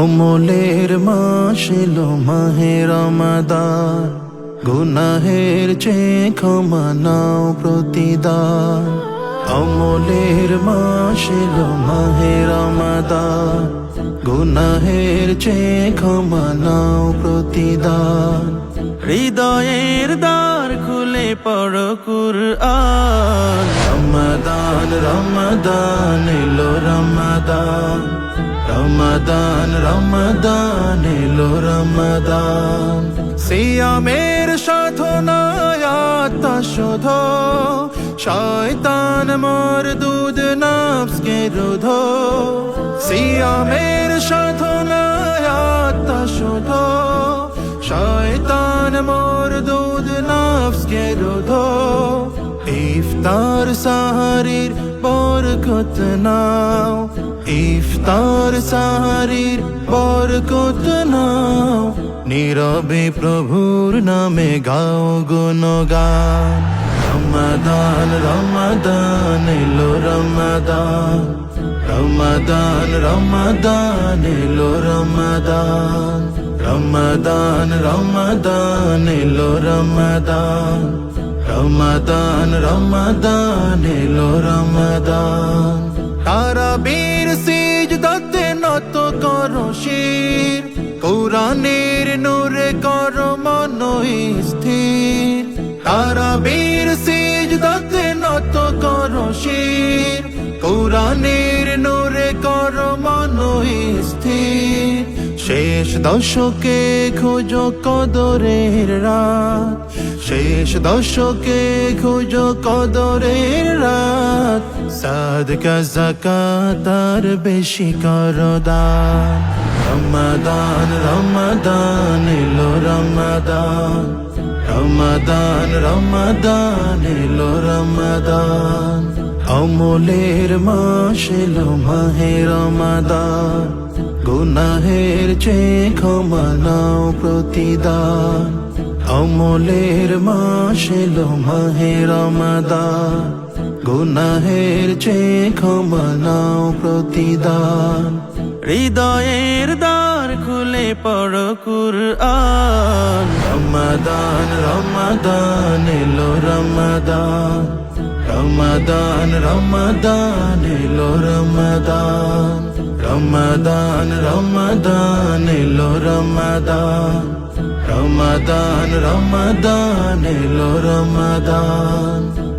অমলের মাস এলো মাহে রমাদান। গুনাহের চেয়ে ক্ষমা নাও প্রতিদান। অমলের মাস মাহের মাহে রমাদান। গুনাহের চেয়ে ক্ষমা নাও প্রতিদান। হৃদয়ের দ্বার খুলে পড় কুরআন। রমাদান রমাদান, এলো রমাদান। রমাদান রমাদান, এলো রমাদান। সিয়ামের সাধনায় আত্মা শোধ, শয়তান মোর দুধ নাফসকে রোধ। সিয়ামের সাধনায় আত্মা শোধ, শয়তান মোর দুধ নাফসকে রোধ। ইফতার সাহারির বরকত নাও ইফতার সাহারির বরকত নাও। নীরবে প্রভুর নামে গাও গুণগান। রমাদান রমাদান, এলো রমাদান। রমাদান রমাদান, এলো রমাদান। রমাদান রমাদান, এলো রমাদান। রমাদান রমাদান, এলো রমাদান। তারা বীর সিজ দতে নত করো শির। কোরআনের নূরে করো মন স্থির। তারা বীর সিজ দতে নত করো শির। কোরআনের নূরে করো মন স্থির। শেষ দশকে খোঁজো কদরের রাত। শেষ দশকে খোঁজো কদরের রাত। সাদকা জাকাত আর বেশি করো দান রমাদান রমাদান, এলো রমাদান। রমাদান রমাদান, এলো রমাদান। অমলের মাস এলো মাহে রমাদান। গুনাহের চেয়ে ক্ষমা নাও প্রতিদান। অমলের মাস এলো, মাহে রমাদান। গুনাহের চেয়ে নাও প্রতিদান। হৃদয়ের দ্বার খুলে পড় কুরআন। রমাদান রমাদান, এলো রমাদান। রমাদান রমাদান, এলো রমাদান। রমাদান রমাদান, এলো রমাদান। রমাদান রমাদান এলো রমাদান।